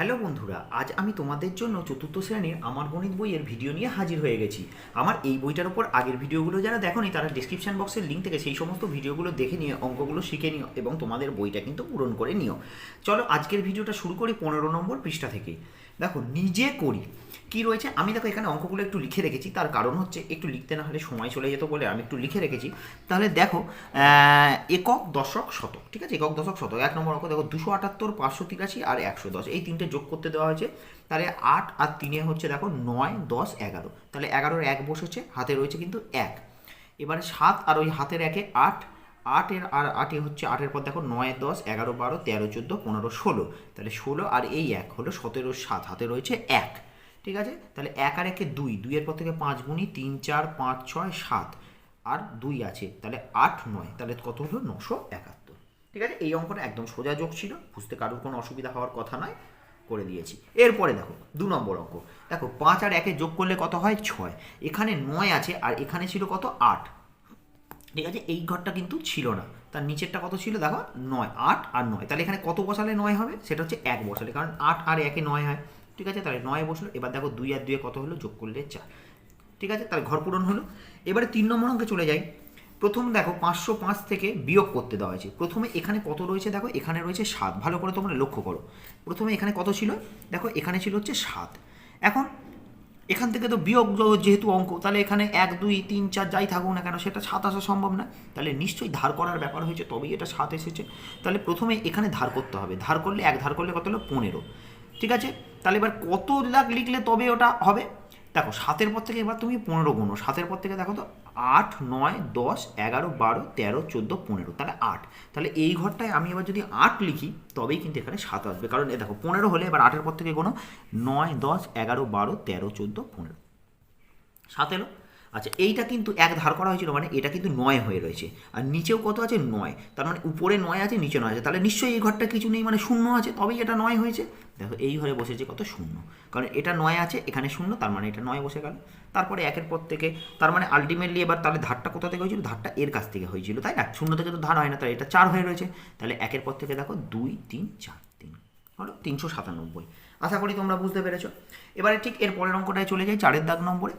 Hello বন্ধুরা, আজ আমি তোমাদের জন্য চতুর্থ শ্রেণির আমার গণিত বইয়ের ভিডিও নিয়ে হাজির হয়ে গেছি। আমার এই বইটার উপর আগের ভিডিওগুলো যারা দেখোনি, তারা ডিসক্রিপশন বক্সের লিঙ্ক থেকে সেই সমস্ত ভিডিওগুলো দেখে নিয়ে, অঙ্কগুলো শিখে নিও এবং তোমাদের বইটা কিন্তু পূরণ করে নিও। চলো আজকের ভিডিওটা শুরু করি পনেরো নম্বর পৃষ্ঠা থেকে। দেখো, নিজে করি। কি রয়েছে? আমি দেখো, এখানে অঙ্কগুলো একটু লিখে রেখেছি। তার কারণ হচ্ছে, একটু লিখতে না হলে সময় চলে যেত বলে আমি একটু লিখে রেখেছি। তাহলে দেখো একক, দশক, শতক, ঠিক আছে? একক, দশক, শতক। এক নম্বর অঙ্ক, দেখো, দুশো আটাত্তর, পাঁচশো তিরাশি আর একশো দশ। এই তিনটে যোগ করতে দেওয়া হয়েছে। তাহলে আট আর তিনে হচ্ছে, দেখো, নয়, দশ, এগারো। তাহলে এগারোর এক বসেছে, হাতে রয়েছে কিন্তু এক। এবারে সাত আর ওই হাতের একে আট আটের আর আটে হচ্ছে আটের পর দেখো নয়, দশ, এগারো, বারো, তেরো, চোদ্দ, পনেরো, ষোলো। তাহলে ষোলো আর এই এক হলো সতেরো, সাত। হাতে রয়েছে এক। ঠিক আছে? তাহলে এক আর একে দুই। দুইয়ের পর থেকে পাঁচ গুণি তিন, চার, পাঁচ, ছয়, সাত। আর দুই আছে। তাহলে আট, নয়। তাহলে কত হলো? নশো একাত্তর। ঠিক আছে? এই অঙ্কটা একদম সোজা যোগ ছিল। বুঝতে কারোর কোনো অসুবিধা হওয়ার কথা নয়। করে দিয়েছি। এরপরে দেখো, দু নম্বর অঙ্ক। দেখো, পাঁচ আর একে যোগ করলে কত হয়? ছয়। এখানে নয় আছে, আর এখানে ছিল কত? আট। ঠিক আছে? এই ঘরটা কিন্তু ছিল না। তার নিচেরটা কত ছিল? দেখো, নয়, আট আর নয়। তাহলে এখানে কত বসালে নয় হবে? সেটা হচ্ছে এক বসালে। কারণ আট আর একে নয় হয়। ঠিক আছে? তাহলে নয় বসল। এবার দেখো দুই আর দুয়ে কত হলো? যোগ করলে চার। ঠিক আছে? তাহলে ঘর পূরণ হলো। এবারে তিন নম্বর অঙ্কে চলে যাই। প্রথম দেখো, পাঁচশো পাঁচ থেকে বিয়োগ করতে দেওয়া হয়েছে। প্রথমে এখানে কত রয়েছে দেখো? এখানে রয়েছে সাত। ভালো করে তোমরা লক্ষ্য করো। প্রথমে এখানে কত ছিল? দেখো, এখানে ছিল হচ্ছে সাত। এখন এখান থেকে তো বিয়োগ যেহেতু অঙ্ক, তাহলে এখানে এক, দুই, তিন, চার যাই থাকুক না কেন, সেটা সাত আসা সম্ভব না। তাহলে নিশ্চয়ই ধার করার ব্যাপার হয়েছে, তবেই এটা সাত এসেছে। তাহলে প্রথমে এখানে ধার করতে হবে। ধার করলে এক, ধার করলে কত হলো? পনেরো। ঠিক আছে? তাহলে এবার কত লাখ লিখলে তবে ওটা হবে? দেখো, সাতের পর থেকে এবার তুমি পনেরো গুণো সাতের পর থেকে দেখো তো আট, নয়, দশ, এগারো, বারো, তেরো, চোদ্দ, পনেরো, তাহলে আট। তাহলে এই ঘরটায় আমি এবার যদি আট লিখি, তবেই কিন্তু এখানে সাত আসবে। কারণ এ দেখো, পনেরো হলে এবার আটের পর থেকে কোনো নয়, দশ, এগারো, বারো, তেরো, চোদ্দ, পনেরো। সাত এলো? আচ্ছা এইটা কিন্তু এক ধার করা হয়েছিল মানে এটা কিন্তু নয় হয়ে রয়েছে। আর নিচেও কত আছে? নয়। তার মানে উপরে নয় আছে, নিচে নয় আছে। তাহলে নিশ্চয়ই এই ঘরটা কিছু নেই মানে শূন্য আছে। তবেই এটা নয় হয়েছে। দেখো, এই ঘরে বসেছে কত শূন্য। কারণ এটা নয় আছে, এখানে শূন্য, তার মানে এটা নয় বসে গেল। তারপরে একের পর থেকে, তার মানে আলটিমেটলি এবার তাহলে ধারটা কোথা থেকে হয়েছিল? ধারটা এর কাছ থেকে হয়েছিল, তাই না? শূন্য থেকে তো ধার হয় না, তাহলে এটা চার হয়ে রয়েছে। তাহলে একের পর থেকে দেখো, দুই, তিন, চার, তিন। হলো তিনশো সাতানব্বই। আশা করি তোমরা বুঝতে পেরেছ। এবারে ঠিক এর পরের অঙ্কটায় চলে যাই, চারের দাগ নম্বরে।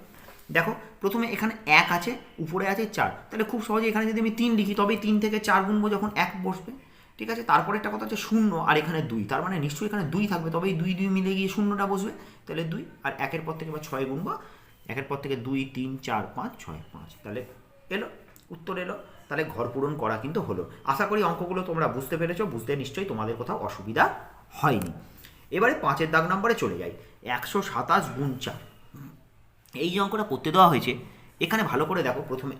দেখো, প্রথমে এখানে এক আছে, উপরে আছে চার। তাহলে খুব সহজে এখানে যদি আমি তিন লিখি তবে তিন থেকে চার গুনবো যখন এক বসবে। ঠিক আছে? তারপরে একটা কথা হচ্ছে শূন্য আর এখানে দুই। তার মানে নিশ্চয়ই এখানে দুই থাকবে তবে এই দুই দুই মিলে গিয়ে শূন্যটা বসবে। তাহলে দুই আর একের পর থেকে বা ছয় গুনবো একের পর থেকে দুই, তিন, চার, পাঁচ, ছয়, পাঁচ। তাহলে এলো, উত্তর এলো। তাহলে ঘর পূরণ করা কিন্তু হলো। আশা করি অঙ্কগুলো তোমরা বুঝতে পেরেছ, বুঝতে নিশ্চয়ই তোমাদের কোথাও অসুবিধা হয়নি। এবারে পাঁচের দাগ নম্বরে চলে যাই। একশো সাতাশ গুণ চার। এই যে অঙ্কটা করতে দেওয়া হয়েছে, এখানে ভালো করে দেখো প্রথমে।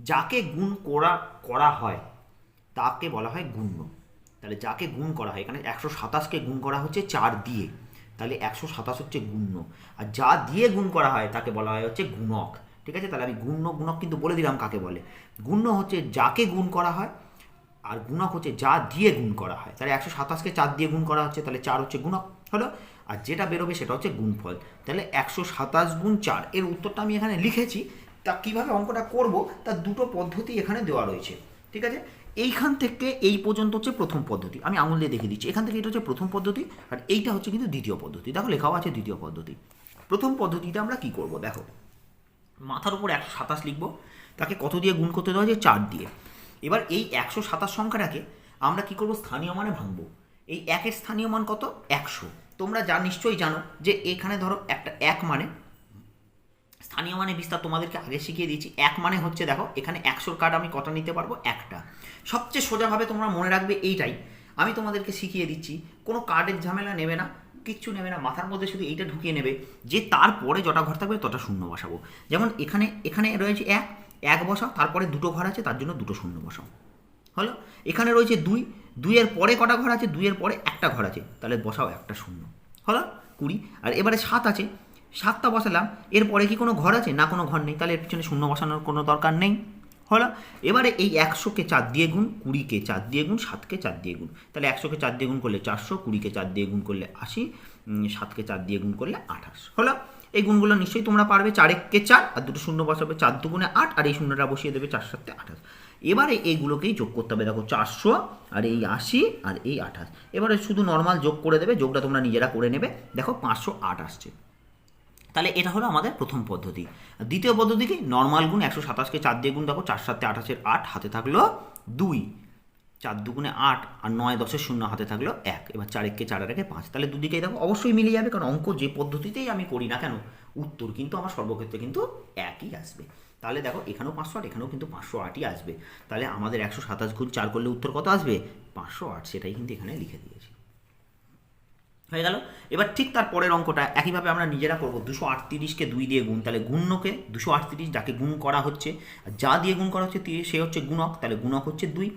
যাকে গুণ করা করা হয়, তাকে বলা হয় গুণ্য। তাহলে যাকে গুণ করা হয়, এখানে একশো সাতাশকে গুণ করা হচ্ছে চার দিয়ে। তাহলে একশো সাতাশ হচ্ছে গুণ্য। আর যা দিয়ে গুণ করা হয়, তাকে বলা হয় হচ্ছে গুণক। ঠিক আছে? তাহলে আমি গুণ্য, গুণক কিন্তু বলে দিলাম কাকে বলে? গুণ্য হচ্ছে যাকে গুণ করা হয়, আর গুণক হচ্ছে যা দিয়ে গুণ করা হয়। তাহলে একশো সাতাশকে চার দিয়ে গুণ করা হচ্ছে, তাহলে চার হচ্ছে গুণক। হলো? আর যেটা বেরোবে সেটা হচ্ছে গুণফল। তাহলে একশো সাতাশ গুণ চার, এর উত্তরটা আমি এখানে লিখেছি। তা কীভাবে অঙ্কটা করব? তার দুটো পদ্ধতি এখানে দেওয়া রয়েছে। ঠিক আছে? এইখান থেকে এই পর্যন্ত হচ্ছে প্রথম পদ্ধতি। আমি আঙুল দিয়ে দেখিয়ে দিচ্ছি। এখান থেকে এটা হচ্ছে প্রথম পদ্ধতি আর এইটা হচ্ছে কিন্তু দ্বিতীয় পদ্ধতি। দেখো লেখাও আছে দ্বিতীয় পদ্ধতি। প্রথম পদ্ধতিতে আমরা কি করব? দেখো। মাথার উপর একশো সাতাশ লিখব। তাকে কত দিয়ে গুণ করতে দেওয়া হয়েছে চার দিয়ে। এবার এই একশো সাতাশ সংখ্যাটাকে আমরা কি করব? স্থানীয় মানে ভাঙবো। এই একের স্থানীয় মান কত? একশো। তোমরা যা নিশ্চয়ই জানো যে এখানে ধরো একটা এক মানে স্থানীয় মানে বিস্তার তোমাদেরকে আগে শিখিয়ে দিয়েছি। এক মানে হচ্ছে দেখো, এখানে একশোর কার্ড আমি কটা নিতে পারব? একটা। সবচেয়ে সোজাভাবে তোমরা মনে রাখবে এইটাই। আমি তোমাদেরকে শিখিয়ে দিচ্ছি, কোনো কার্ডের ঝামেলা নেবে না, কিচ্ছু নেবে না, মাথার মধ্যে শুধু এইটা ঢুকিয়ে নেবে যে তারপরে যটা ঘর থাকবে তটা শূন্য বসাবো। যেমন এখানে এখানে রয়েছে এক এক বসাও, তারপরে দুটো ঘর আছে, তার জন্য দুটো শূন্য বসাও। হলো? এখানে রয়েছে দুই দুইয়ের পরে কটা ঘর আছে? দুইয়ের পরে একটা ঘর আছে। তাহলে বসাও একটা শূন্য। হলো? কুড়ি। আর এবারে সাত আছে। সাতটা বসালাম। এরপরে কি কোনো ঘর আছে? না, কোনো ঘর নেই। তাহলে এর পিছনে শূন্য বসানোর কোনো দরকার নেই। হলো? এবারে এই একশোকে চার দিয়ে গুণ, কুড়িকে চার দিয়ে গুণ, সাতকে চার দিয়ে গুণ। তাহলে একশোকে চার দিয়ে গুণ করলে চারশো, কুড়িকে চার দিয়ে গুণ করলে আশি সাতকে চার দিয়ে গুণ করলে আঠাশ। হলো? এই গুণগুলো নিশ্চয়ই তোমরা পারবে। চারেককে চার, আর দুটো শূন্য বসাবে চার দুগুণে আট, আর এই শূন্যটা বসিয়ে দেবে চার সাতে আঠাশ। এবারে এইগুলোকেই যোগ করতে হবে। দেখো চারশো আর এই আশি আর এই আঠাশ। এবারে শুধু নর্মাল যোগ করে দেবে, যোগটা তোমরা নিজেরা করে নেবে। দেখো পাঁচশো আট আসছে। তাহলে এটা হলো আমাদের প্রথম পদ্ধতি। দ্বিতীয় পদ্ধতি কি? নর্মাল গুণ একশো সাতাশকে চার দিয়ে গুণ, দেখো চার সাতে আঠাশের আট, হাতে থাকল দুই। চার দুগুণে আট আর নয় দশের শূন্য, হাতে থাকল এক। এবার চার একে চার একে পাঁচ। তাহলে দুদিকেই দেখো, অবশ্যই মিলে যাবে, কারণ অঙ্ক যে পদ্ধতিতেই আমি করি না কেন, উত্তর কিন্তু আমার সর্বক্ষেত্রে কিন্তু একই আসবে। তাহলে দেখো, এখানেও পাঁচশো আট, এখানেও কিন্তু পাঁচশো আটই আসবে। তাহলে আমাদের একশো সাতাশ গুণ চার করলে উত্তর কত আসবে? পাঁচশো আট, সেটাই কিন্তু এখানে লিখে দিয়েছি। হয়ে গেল? এবার ঠিক তার পরের অঙ্কটা, একইভাবে আমরা নিজেরা করব। দুশো আটত্রিশকে দুই দিয়ে গুণ, তাহলে গুণ্যকে দুশো আটত্রিশ যাকে গুণ করা হচ্ছে যা দিয়ে গুণ করা হচ্ছে সে হচ্ছে গুণক, তাহলে গুণক হচ্ছে দুই।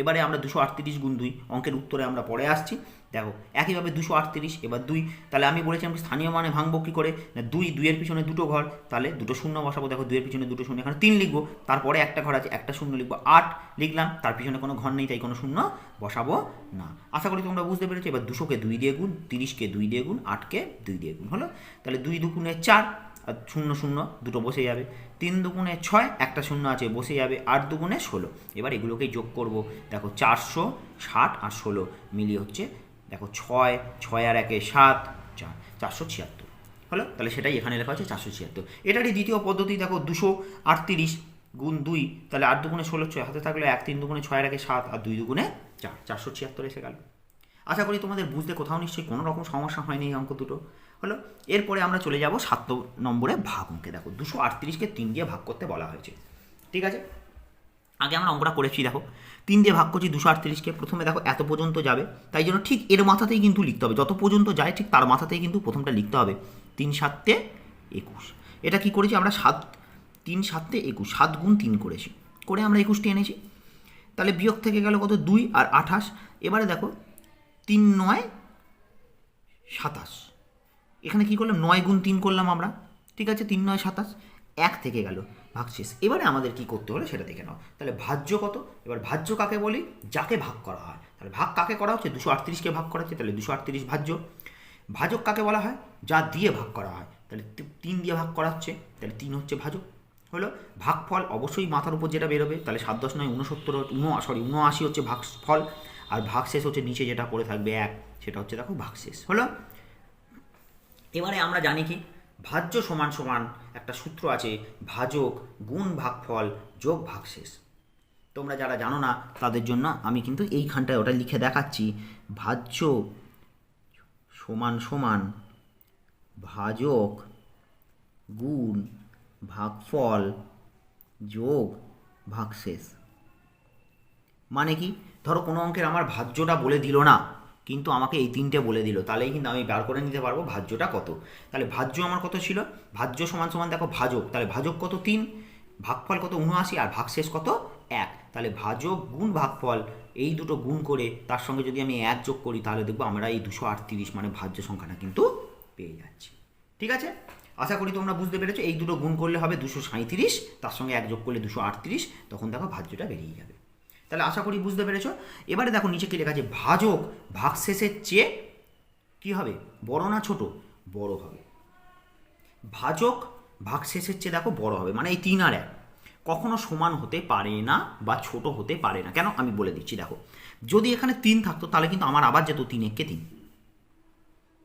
এবারে আমরা দুশো আটত্রিশ গুণ দুই, অঙ্কের উত্তরে আমরা পরে আসছি। দেখো, একইভাবে দুশো আটত্রিশ, এবার দুই, তাহলে আমি বলেছিলাম স্থানীয় মানে ভাঙবো কী করে? না, দুই, দুইয়ের পিছনে দুটো ঘর, তাহলে দুটো শূন্য বসাবো, দেখো দুইয়ের পিছনে দুটো শূন্য, এখানে তিন লিখব, তারপরে একটা ঘর আছে, একটা শূন্য লিখব, আট লিখলাম, তার পিছনে কোনো ঘর নেই, তাই কোনো শূন্য বসাবো না। আশা করি তোমরা বুঝতে পেরেছ, এবার দুশোকে দুই দিয়ে গুণ, তিরিশকে দুই দিয়ে গুণ, আটকে দুই দিয়ে গুণ, হলো? তাহলে দুই দুগুণে চার, আর শূন্য শূন্য, দুটো বসে যাবে। তিন দুগুণে ছয়, একটা শূন্য আছে, বসে যাবে, আট দুগুণে ষোলো। এবার এগুলোকেই যোগ করব, দেখো চারশো ষাট আর ষোলো, মিলিয়ে হচ্ছে দেখো ছয় ছয় আর একে সাত, চার, চারশো ছিয়াত্তর। হলো? তাহলে সেটাই এখানে লেখা আছে চারশো ছিয়াত্তর। এটারই দ্বিতীয় পদ্ধতি দেখো, দুশো আটত্রিশ গুণ দুই, তাহলে আট দুগুণে ষোলো ছয়, হাতে থাকলে এক, তিন দুগুণে ছয় আর একে সাত, আর দুই দুগুণে চার, চারশো ছিয়াত্তর এসে গেল। আশা করি তোমাদের বুঝতে কোথাও নিশ্চয়ই কোনো রকম সমস্যা হয়নি এই অঙ্ক দুটো। হলো? এরপরে আমরা চলে যাব সাত নম্বরে ভাগ অঙ্কে। দেখো, দুশো আটত্রিশকে তিন দিয়ে ভাগ করতে বলা হয়েছে। ঠিক আছে? আগে আমরা অঙ্কটা করেছি, দেখো। তিন দিয়ে ভাগ করছি দুশো আটত্রিশকে। প্রথমে দেখো এত পর্যন্ত যাবে। তাই জন্য ঠিক এর মাথাতেই কিন্তু লিখতে হবে। যত পর্যন্ত যায় ঠিক তার মাথাতেই কিন্তু প্রথমটা লিখতে হবে। তিন সাতে একুশ। এটা কি করেছি আমরা? সাত, তিন সাতে একুশ। সাত গুণ তিন করেছি। করে আমরা একুশটি এনেছি। তাহলে বিয়োগ থেকে গেল কত? দুই আর আঠাশ। এবারে দেখো, তিন নয়, সাতাশ। এখানে কি করলাম? নয় গুণ তিন করলাম আমরা। ঠিক আছে, তিন নয়, সাতাশ। এক থেকে গেল। ভাগশেষ। এবারে আমাদের কি করতে হলো সেটা দেখে নাও। তাহলে ভাজ্য কত? এবার ভাজ্য কাকে বলি? যাকে ভাগ করা হয়। তাহলে ভাগ কাকে করা হচ্ছে? দুশো আটত্রিশকে ভাগ করা হচ্ছে। তাহলে দুশো আটত্রিশ ভাজ্য। ভাজক কাকে বলা হয়? যা দিয়ে ভাগ করা হয়। তাহলে তিন দিয়ে ভাগ করা হচ্ছে। তাহলে তিন হচ্ছে ভাজক। হলো? ভাগফল অবশ্যই মাথার উপর যেটা বেরোবে, তাহলে সাত দশ নয় উনসত্তর উনো সরি উনআশি হচ্ছে ভাগফল। আর ভাগশেষ হচ্ছে নিচে যেটা পড়ে থাকবে এক। সেটা হচ্ছে দেখো ভাগশেষ। হলো? এবারে আমরা জানি কি? ভাজ্য সমান সমান একটা সূত্র আছে, ভাজক গুণ ভাগফল যোগ ভাগশেষ। তোমরা যারা জানো না, তাদের জন্য আমি কিন্তু এইখানটায় ওটা লিখে দেখাচ্ছি। ভাজ্য সমান সমান ভাজক গুণ ভাগফল যোগ ভাগশেষ। মানে কি? ধরো কোনো অঙ্কের আমার ভাজ্যটা বলে দিল না। কিন্তু আমাকে এই তিনটে বলে দিল, তাহলেই কিন্তু আমি বার করে নিতে পারব ভাজ্যটা কত? তাহলে ভাজ্য আমার কত ছিল? ভাজ্য সমান সমান দেখো ভাজক, তাহলে ভাজক কত তিন? ভাগফল কত উনআশি আর ভাগশেষ কত এক। তাহলে ভাজক গুণ ভাগফল, এই দুটো গুণ করে তার সঙ্গে যদি আমি এক যোগ করি, তাহলে দেখব আমরা এই দুশো আটত্রিশ মানে ভাজ্য সংখ্যাটা কিন্তু পেয়ে যাচ্ছি। ঠিক আছে? আশা করি তোমরা বুঝতে পেরেছ, এই দুটো গুণ করলে হবে দুশো সাঁত্রিশ তার সঙ্গে এক যোগ করলে দুশো আটত্রিশ, তখন দেখো ভাজ্যটা বেরিয়ে যাবে। তাহলে আশা করি বুঝতে পেরেছ। এবারে দেখো নিচে কি লেখা আছে, ভাজক ভাগশেষের চেয়ে কি হবে? বড় না ছোট? বড় হবে। ভাজক ভাগশেষের চেয়ে দেখো বড় হবে মানে এই তিন আর এক। কখনো সমান হতে পারে না বা ছোট হতে পারে না। কেন? আমি বলে দিচ্ছি, দেখো। যদি এখানে তিন থাকতো, তাহলে কিন্তু আমার আবার যেত তিন একে তিন।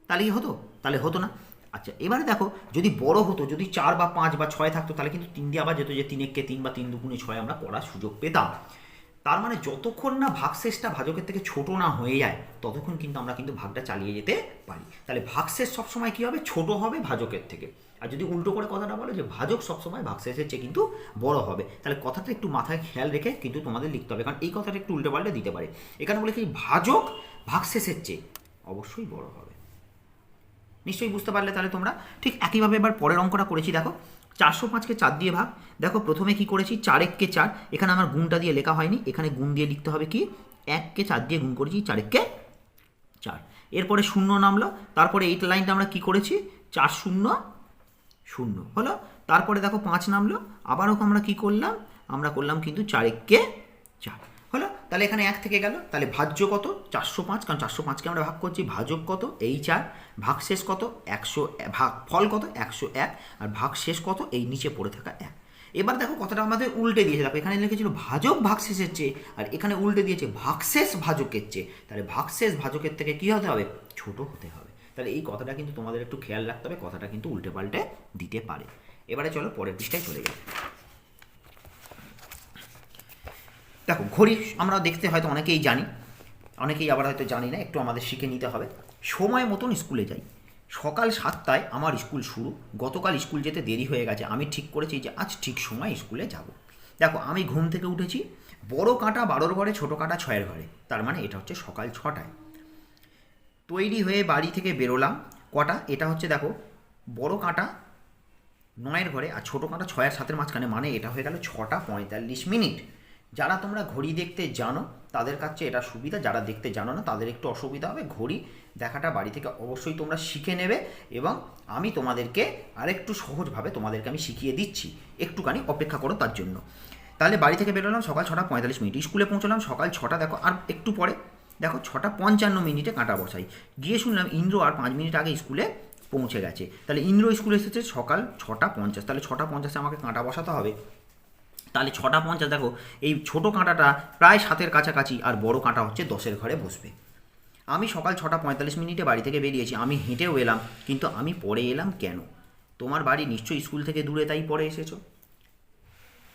তাহলে কি হতো? তাহলে হতো না। আচ্ছা এবারে দেখো, যদি বড় হতো, যদি চার বা পাঁচ বা ছয় থাকতো, তাহলে কিন্তু তিন দিয়ে আবার যেত যে তিন একে তিন বা তিন দুগুণে ছয় আমরা পড়ার সুযোগ পেতাম। তার মানে যতক্ষণ না ভাগশেষটা ভাজকের থেকে ছোট না হয়ে যায়, ততক্ষণ কিন্তু আমরা কিন্তু ভাগটা চালিয়ে যেতে পারি। তাহলে ভাগশেষ সবসময় কী হবে? ছোট হবে ভাজকের থেকে। আর যদি উল্টো করে কথাটা বলো যে ভাজক সবসময় ভাগশেষের চেয়ে কিন্তু বড় হবে, তাহলে কথাটা একটু মাথায় খেয়াল রেখে কিন্তু তোমাদের লিখতে হবে। কারণ এই কথাটা একটু উল্টে পাল্টে দিতে পারে। এখানে বলে কি, ভাজক ভাগশেষের চেয়ে অবশ্যই বড় হবে। নিশ্চয়ই বুঝতে পারলে তাহলে তোমরা। ঠিক একইভাবে এবার পরের অঙ্কটা করেছি, দেখো। চারশো পাঁচকে চার দিয়ে ভাগ। দেখো, প্রথমে কি করেছি? চার এককে চার। এখানে আমার গুণটা দিয়ে লেখা হয়নি। এখানে গুণ দিয়ে লিখতে হবে কি? এককে চার দিয়ে গুণ করেছি চার এককে চার। এরপরে শূন্য নামলো। তারপরে এই লাইনটা আমরা কি করেছি? চার শূন্য শূন্য হলো। তারপরে দেখো, পাঁচ নামলো। আবারও আমরা কি করলাম? আমরা করলাম কিন্তু চার এককে চার। তাহলে এখানে এক থেকে গেল, তাহলে ভাজ্য কত? চারশো পাঁচ, কারণ চারশো পাঁচকে আমরা ভাগ করছি, ভাজক কত? এই চার, ভাগশেষ কত? একশো, ভাগ, ফল কত? একশো এক, আর ভাগশেষ কত? এই নিচে পড়ে থাকা এক। এবার দেখো কথাটা আমাদের উল্টে দিয়েছে। দেখো, এখানে লিখেছিল ভাজক ভাগশেষের চেয়ে, আর এখানে উল্টে দিয়েছে ভাগশেষ ভাজকের চেয়ে। তাহলে ভাগশেষ ভাজকের থেকে কী হতে হবে? ছোট হতে হবে। তাহলে এই কথাটা কিন্তু তোমাদের একটু খেয়াল রাখতে হবে, কথাটা কিন্তু উল্টে পাল্টে দিতে পারে। এবারে চলো পরের পৃষ্ঠায় চলে যাই। দেখো, ঘড়ি আমরা দেখতে হয়তো অনেকেই জানি, অনেকেই আবার হয়তো জানি না, একটু আমাদের শিখে নিতে হবে। সময় মতন স্কুলে যাই। সকাল সাতটায় আমার স্কুল শুরু, গতকাল স্কুল যেতে দেরি হয়ে গেছে। আমি ঠিক করেছি যে আজ ঠিক সময় স্কুলে যাব। দেখো, আমি ঘুম থেকে উঠেছি, বড় কাঁটা বারোর ঘরে, ছোটো কাঁটা ছয়ের ঘরে। তার মানে এটা হচ্ছে সকাল ছটায়। তৈরি হয়ে বাড়ি থেকে বেরোলাম, কটা? এটা হচ্ছে দেখো, বড় কাঁটা নয়ের ঘরে আর ছোটো কাঁটা ছয়ের সাতের মাঝখানে মানে এটা হয়ে গেল ছটা পঁয়তাল্লিশ মিনিট। যারা তোমরা ঘড়ি দেখতে জানো, তাদের কাছে এটা সুবিধা। যারা দেখতে জানো না, তাদের একটু অসুবিধা হবে। ঘড়ি দেখাটা বাড়ি থেকে অবশ্যই তোমরা শিখে নেবে এবং আমি তোমাদেরকে আরেকটু সহজভাবে তোমাদেরকে আমি শিখিয়ে দিচ্ছি। একটুখানি অপেক্ষা করো তার জন্য। তাহলে বাড়ি থেকে বেরোলাম, সকাল ছটা পঁয়তাল্লিশ মিনিট। স্কুলে পৌঁছলাম, সকাল ছটা দেখো, আর একটু পরে, দেখো ছটা পঞ্চান্ন মিনিটে কাঁটা বসাই। গিয়ে শুনলাম ইন্দ্র আর পাঁচ মিনিট আগে স্কুলে পৌঁছে গেছে। তাহলে ইন্দ্র স্কুলে এসেছে সকাল ছটা পঞ্চাশ। তাহলে ছটা পঞ্চাশে আমাকে কাঁটা বসাতে হবে। তাহলে ছটা পঞ্চাশ, দেখো, এই ছোটো কাঁটাটা প্রায় সাতের কাছাকাছি আর বড় কাঁটা হচ্ছে দশের ঘরে বসবে। আমি সকাল ছটা পঁয়তাল্লিশ মিনিটে বাড়ি থেকে বেরিয়েছি, আমি হেঁটেও এলাম, কিন্তু আমি পরে এলাম কেন? তোমার বাড়ি নিশ্চয়ই স্কুল থেকে দূরে তাই পরে এসেছ?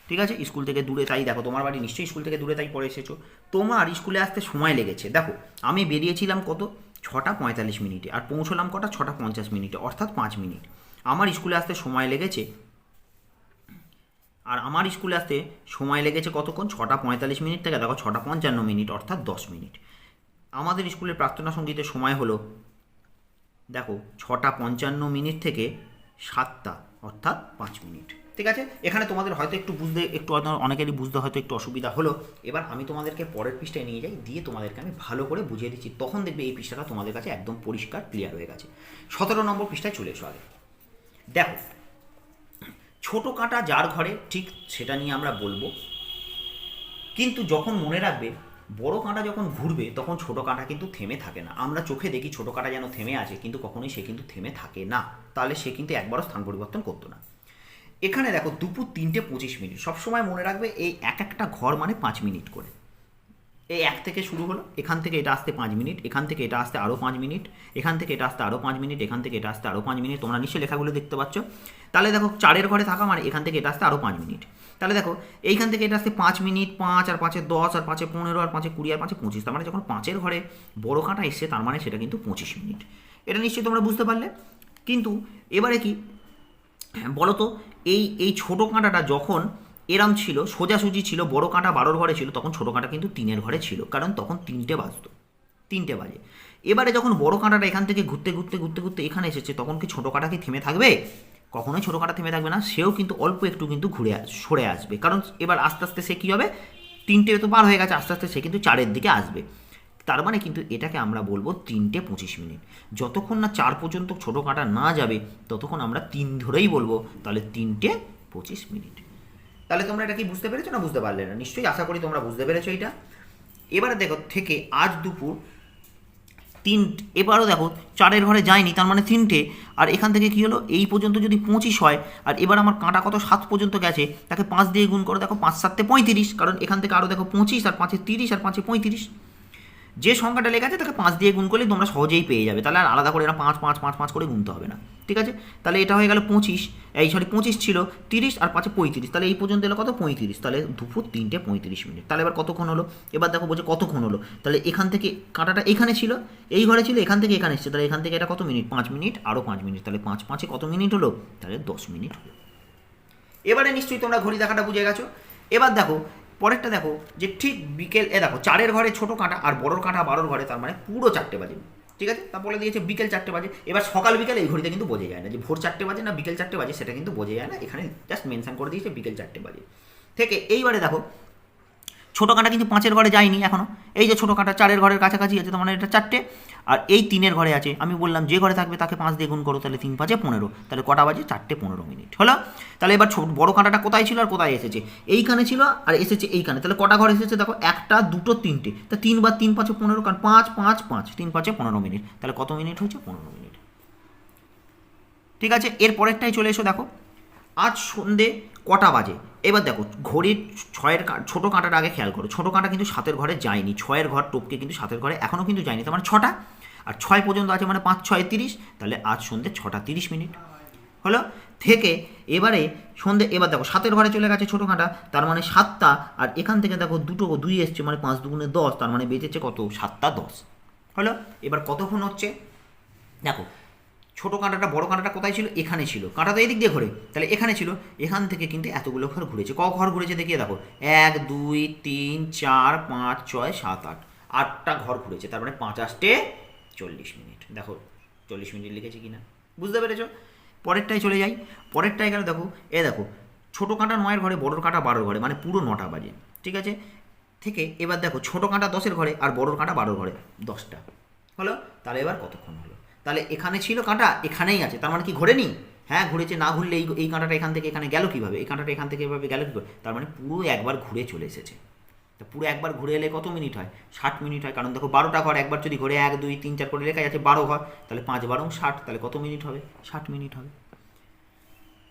ঠিক আছে? স্কুল থেকে দূরে তাই, দেখো, তোমার বাড়ি নিশ্চয়ই স্কুল থেকে দূরে তাই পরে এসেছ। তোমার স্কুলে আসতে সময় লেগেছে। দেখো, আমি বেরিয়েছিলাম কত? ছটা পঁয়তাল্লিশ মিনিটে, আর পৌঁছলাম কটা? ছটা পঞ্চাশ মিনিটে, অর্থাৎ পাঁচ মিনিট। আমার স্কুলে আসতে সময় লেগেছে আর আমার স্কুলে আসতে সময় লেগেছে কতক্ষণ? ছটা পঁয়তাল্লিশ মিনিট থেকে, দেখো ছটা পঞ্চান্ন মিনিট, অর্থাৎ দশ মিনিট। আমাদের স্কুলের প্রার্থনা সঙ্গীতের সময় হলো, দেখো, ছটা পঞ্চান্ন মিনিট থেকে সাতটা, অর্থাৎ পাঁচ মিনিট। ঠিক আছে? এখানে তোমাদের হয়তো একটু বুঝতে, একটু অনেকেরই বুঝতে হয়তো একটু অসুবিধা হলো। এবার আমি তোমাদেরকে পরের পৃষ্ঠায় নিয়ে যাই, দিয়ে তোমাদেরকে আমি ভালো করে বুঝিয়ে দিচ্ছি। তখন দেখবে এই পৃষ্ঠাটা তোমাদের কাছে একদম পরিষ্কার ক্লিয়ার হয়ে গেছে। সতেরো নম্বর পৃষ্ঠায় চলে এসো আগে। দেখো ছোট কাঁটা যার ঘরে, ঠিক সেটা নিয়ে আমরা বলব। কিন্তু যখন মনে রাখবে, বড় কাঁটা যখন ঘুরবে, তখন ছোট কাঁটা কিন্তু থেমে থাকে না। আমরা চোখে দেখি ছোট কাঁটা যেন থেমে আছে, কিন্তু কখনোই সে কিন্তু থেমে থাকে না। তাহলে সে কিন্তু একবারও স্থান পরিবর্তন করতো না। এখানে দেখো, দুপুর তিনটে পঁচিশ মিনিট। সবসময় মনে রাখবে, এই এক একটা ঘর মানে পাঁচ মিনিট করে। এই এক থেকে শুরু হলো। এখান থেকে এটা আসতে পাঁচ মিনিট এখান থেকে এটা আসতে আরও পাঁচ মিনিট এখান থেকে এটা আসতে আরও পাঁচ মিনিট এখান থেকে এটা আসতে আরও পাঁচ মিনিট। তোমরা নিশ্চয়ই লেখাগুলো দেখতে পাচ্ছ। তাহলে দেখো চারের ঘরে থাকা মানে এখান থেকে এটা আসতে আরও পাঁচ মিনিট। তাহলে দেখো এইখান থেকে এটা আসতে পাঁচ মিনিট পাঁচ আর পাঁচে দশ আর পাঁচে পনেরো আর পাঁচে কুড়ি আর পাঁচে পঁচিশ। তার মানে যখন পাঁচের ঘরে বড় কাঁটা এসছে তার মানে সেটা কিন্তু পঁচিশ মিনিট। এটা নিশ্চয়ই তোমরা বুঝতে পারলে। কিন্তু এবারে কি? হ্যাঁ, বলো তো এই এই ছোটো কাঁটাটা যখন এরাম ছিল, সোজাসুজি ছিল, বড় কাঁটা বারোর ঘরে ছিল, তখন ছোটো কাঁটা কিন্তু তিনের ঘরে ছিল, কারণ তখন তিনটে বাজতো, তিনটে বাজে। এবারে যখন বড় কাঁটাটা এখান থেকে ঘুরতে ঘুরতে ঘুরতে ঘুরতে এখানে এসেছে, তখন কি ছোটো কাঁটা কি থেমে থাকবে? কখনোই ছোটো কাঁটা থেমে থাকবে না, সেও কিন্তু অল্প একটু কিন্তু ঘুরে সরে আসবে, কারণ এবার আস্তে আস্তে সে কী হবে? তিনটে তো পার হয়ে গেছে, আস্তে আস্তে সে কিন্তু চারের দিকে আসবে। তার মানে কিন্তু এটাকে আমরা বলব তিনটে পঁচিশ মিনিট। যতক্ষণ না চার পর্যন্ত ছোটো কাঁটা না যাবে, ততক্ষণ আমরা তিন ধরেই বলব, তাহলে তিনটে পঁচিশ মিনিট। তাহলে তোমরা এটা কি বুঝতে পেরেছ না বুঝতে পারলে না? নিশ্চয়ই আশা করি তোমরা বুঝতে পেরেছ এটা এবারে দেখো, থেকে আজ দুপুর তিন, এবারও দেখো, চারের ঘরে যায়নি, তার মানে তিনটে। আর এখান থেকে কি হলো? এই পর্যন্ত যদি পঁচিশ হয়, আর এবার আমার কাঁটা কত? সাত পর্যন্ত গেছে। তাকে পাঁচ দিয়ে গুণ করে, দেখো পাঁচ সাতে পঁয়ত্রিশ। কারণ এখান থেকে আরও দেখো পঁচিশ, আর পাঁচে তিরিশ, আর পাঁচে পঁয়ত্রিশ। যে সংখ্যাটা লেখা আছে তাকে পাঁচ দিয়ে গুণ করলে তোমরা সহজেই পেয়ে যাবে। তাহলে আর আলাদা করে এরা পাঁচ পাঁচ পাঁচ পাঁচ করে গুনতে হবে না। ঠিক আছে? তাহলে এটা হয়ে গেল পঁচিশ। এই সরি, পঁচিশ ছিল তিরিশ আর পাঁচে পঁয়ত্রিশ। তাহলে এই পর্যন্ত এলো কত? পঁয়ত্রিশ। তাহলে দুপুর তিনটে পঁয়ত্রিশ মিনিট। তাহলে এবার কতক্ষণ হলো? এবার দেখো বলছে কতক্ষণ হলো? তাহলে এখান থেকে কাঁটাটা এখানে ছিল, এই ঘরে ছিল, এখান থেকে এখানে এসছে। তাহলে এখান থেকে এটা কত মিনিট? পাঁচ মিনিট আরও পাঁচ মিনিট। তাহলে পাঁচ, পাঁচে কত মিনিট হলো? তাহলে দশ মিনিট হলো। এবারে নিশ্চয়ই তোমরা ঘড়ি দেখাটা বুঝে গেছো। এবার দেখো পরেরটা দেখো, যে ঠিক বিকেল, এ দেখো, চারের ঘরে ছোটো কাঁটা আর বড়োর কাঁটা বারোর ঘরে, তার মানে পুরো চারটে বাজে। ঠিক আছে? তা বলে দিয়েছে বিকেল চারটে বাজে। এবার সকাল বিকেল এই ঘড়িতে কিন্তু বোঝে যায় না। যে ভোর চারটে বাজে না বিকেল চারটে বাজে, সেটা কিন্তু বোঝে যায় না। এখানে জাস্ট মেনশন করে দিয়েছে বিকেল চারটে বাজে। থেকে এইবারে দেখো ছোটো কাঁটা কিন্তু পাঁচের ঘরে যায়নি এখনও এই যে ছোটো কাঁটা চারের ঘরের কাছাকাছি আছে, তার মানে এটা চারটে। আর এই তিনের ঘরে আছে। আমি বললাম, যে ঘরে থাকবে তাকে পাঁচ দিয়ে গুণ করো, তাহলে তিন পাঁচে পনেরো। তাহলে কটা বাজে? চারটে পনেরো মিনিট। হলো? তাহলে এবার ছোট বড় কাঁটাটা কোথায় ছিল আর কোথায় এসেছে? এইখানে ছিল আর এসেছে এইখানে। তাহলে কটা ঘর এসেছে? দেখো, একটা, দুটো, তিনটে। তা তিন বা তিন পাঁচে পনেরো, কারণ পাঁচ পাঁচ পাঁচ। তিন পাঁচে পনেরো মিনিট। তাহলে কত মিনিট হয়েছে? পনেরো মিনিট। ঠিক আছে? এর পরেরটাই চলে এসো, দেখো। আজ সন্ধে কটা বাজে? এবার দেখো, ঘড়ির ছয়ের ছোট কাঁটাটা আগে খেয়াল করো। ছোট কাঁটা কিন্তু সাতের ঘরে যায়নি। ছয়ের ঘর টপকে কিন্তু সাতের ঘরে এখনও কিন্তু যায়নি। তার মানে ছটা। আর ছয় পর্যন্ত আছে মানে পাঁচ, ছয়, তিরিশ। তাহলে আজ সন্ধ্যে ছটা তিরিশ মিনিট। হলো? থেকে এবারে সন্ধে, এবার দেখো, সাতের ঘরে চলে গেছে ছোটো কাঁটা। তার মানে সাতটা। আর এখান থেকে দেখো, দুটো, দুই এসছে মানে পাঁচ দুগুণে দশ। তার মানে বেঁচেছে কত? সাতটা দশ। হলো? এবার কতক্ষণ হচ্ছে? দেখো ছোটো কাঁটাটা, বড় কাঁটাটা কোথায় ছিল? এখানে ছিল। কাঁটা তো এদিক দিয়ে ঘোরে। তাহলে এখানে ছিল। এখান থেকে কিন্তু এতগুলো ঘর ঘুরেছে। ক ঘর ঘুরেছে দেখিয়ে দেখো। এক, দুই, তিন, চার, পাঁচ, ছয়, সাত, আট। আটটা ঘর ঘুরেছে। তার মানে পাঁচ আষ্টে চল্লিশ মিনিট। দেখো, চল্লিশ মিনিট লিখেছি কিনা। বুঝতে পেরেছ? পরেরটায় চলে যাই। পরেরটায় গেলে দেখো, এ দেখো, ছোটো কাঁটা নয়ের ঘরে, বড়োর কাঁটা বারোর ঘরে মানে পুরো নটা বাজে। ঠিক আছে? থেকে এবার দেখো, ছোটো কাঁটা দশের ঘরে আর বড়োর কাঁটা বারোর ঘরে। দশটা। হলো? তাহলে এবার কতক্ষণ হলো? তাহলে এখানে ছিল কাঁটা, এখানেই আছে। তার মানে কি ঘোরেনি? হ্যাঁ ঘুরেছে, না ঘুরলে এই এই কাঁটাটা এখান থেকে এখানে গেল কীভাবে? এই কাঁটাটা এখান থেকে এভাবে গেল কী করে তার মানে পুরো একবার ঘুরে চলে এসেছে। তা পুরো একবার ঘুরে এলে কত মিনিট হয়? ষাট মিনিট হয়। কারণ দেখো বারোটা ঘর, একবার যদি ঘুরে এক, দুই, তিন, চার করে লেখা যাচ্ছে বারো ঘর, তাহলে পাঁচ বারো ষাট, তাহলে কত মিনিট হবে? ষাট মিনিট হবে।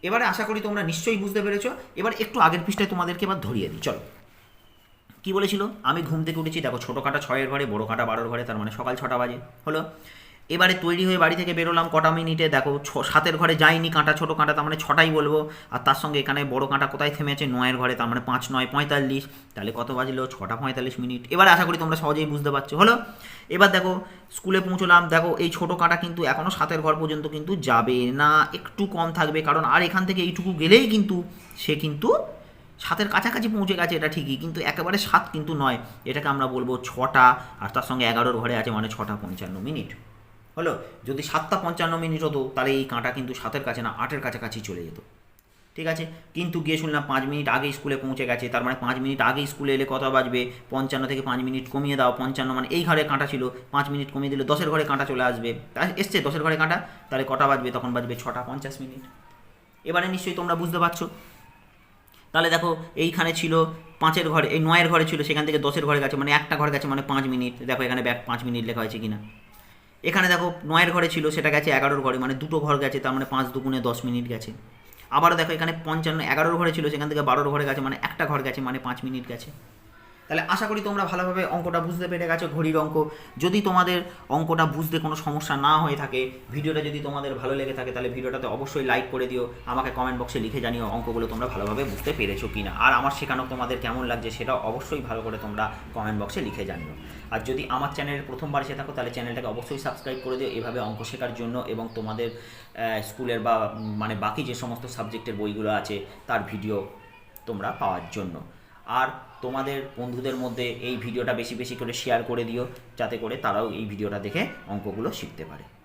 এবারে আশা করি তোমরা নিশ্চয়ই বুঝতে পেরেছ। এবার একটু আগের পৃষ্ঠায় তোমাদেরকে এবার ধরিয়ে দিই। চলো। কি বলেছিল? আমি ঘুম থেকে উঠেছি, দেখো ছোটো কাঁটা ছয়ের ঘরে, বড়ো কাঁটা বারোর ঘরে, তার মানে সকাল ছটা বাজে। হলো? এবারে তৈরি হয়ে বাড়ি থেকে বেরোলাম কটা মিনিটে। দেখো, ছ, সাতের ঘরে যাইনি, কাঁটা, ছোটো কাঁটা, তার মানে ছটাই বলব। আর তার সঙ্গে এখানে বড় কাঁটা কোথায় থেমেছে? নয়ের ঘরে, তার মানে পাঁচ, নয়, পঁয়তাল্লিশ। তাহলে কত বাজলো? ছটা পঁয়তাল্লিশ মিনিট। এবার আশা করি তোমরা সহজেই বুঝতে পারছ। হলো? এবার দেখো, স্কুলে পৌঁছলাম। দেখো, এই ছোটো কাঁটা কিন্তু এখনও সাতের ঘর পর্যন্ত কিন্তু যাবে না। একটু কম থাকবে, কারণ আর এখান থেকে এইটুকু গেলেই কিন্তু সে কিন্তু সাতের কাছাকাছি পৌঁছে গেছে, এটা ঠিকই। কিন্তু একেবারে সাত কিন্তু নয়। এটাকে আমরা বলব ছটা। আর তার সঙ্গে এগারোর ঘরে আছে মানে ছটা পঞ্চান্ন মিনিট। হলো? যদি সাতটা পঞ্চান্ন মিনিট হতো, তাহলে এই কাঁটা কিন্তু সাতের কাছে না, আটের কাছাকাছি চলে যেত। ঠিক আছে? কিন্তু গিয়ে শুনলাম পাঁচ মিনিট আগে স্কুলে পৌঁছে গেছে, তার মানে পাঁচ মিনিট আগে স্কুলে এলে কত বাজবে, পঞ্চান্ন থেকে পাঁচ মিনিট কমিয়ে দাও, পঞ্চান্ন মানে এই ঘরে কাঁটা ছিল, পাঁচ মিনিট কমিয়ে দিলে দশের ঘরে কাঁটা চলে আসবে। এসছে দশের ঘরে কাঁটা, তাহলে কটা বাজবে? তখন বাজবে ছটা পঞ্চাশ মিনিট। এবারে নিশ্চয়ই তোমরা বুঝতে পারছ। তাহলে দেখো, এইখানে ছিল পাঁচের ঘরে, এই নয়ের ঘরে ছিল, সেখান থেকে দশের ঘরে গেছে মানে একটা ঘর গেছে মানে পাঁচ মিনিট। দেখো এখানে ব্যাক পাঁচ মিনিট লেখা হয়েছে কিনা। এখানে দেখো নয়ের ঘরে ছিল, সেটা গেছে এগারোর ঘরে মানে দুটো ঘর গেছে, তার মানে পাঁচ দুগুণে দশ মিনিট গেছে। আবার দেখো এখানে পঞ্চান্ন, এগারোর ঘরে ছিল, সেখান থেকে বারোর ঘরে গেছে মানে একটা ঘর গেছে মানে পাঁচ মিনিট গেছে। তাহলে আশা করি তোমরা ভালোভাবে অঙ্কটা বুঝতে পেরে গেছো, ঘড়ির অঙ্ক। যদি তোমাদের অঙ্কটা বুঝতে কোনো সমস্যা না হয়ে থাকে, ভিডিওটা যদি তোমাদের ভালো লেগে থাকে, তাহলে ভিডিওটাতে অবশ্যই লাইক করে দিও। আমাকে কমেন্ট বক্সে লিখে জানিও অঙ্কগুলো তোমরা ভালোভাবে বুঝতে পেরেছ কিনা। আর আমার শেখানো তোমাদের কেমন লাগছে সেটা অবশ্যই ভালো করে তোমরা কমেন্ট বক্সে লিখে জানিও। আর যদি আমার চ্যানেলের প্রথমবার এসে থাকো, তাহলে চ্যানেলটাকে অবশ্যই সাবস্ক্রাইব করে দিও এভাবে অঙ্ক শেখার জন্য এবং তোমাদের স্কুলের বা মানে বাকি যে সমস্ত সাবজেক্টের বইগুলো আছে, তার ভিডিও তোমরা পাওয়ার জন্য। আর তোমাদের বন্ধুদের মধ্যে এই ভিডিওটা বেশি বেশি করে শেয়ার করে দিও, যাতে করে তারাও এই ভিডিওটা দেখে অঙ্কগুলো শিখতে পারে।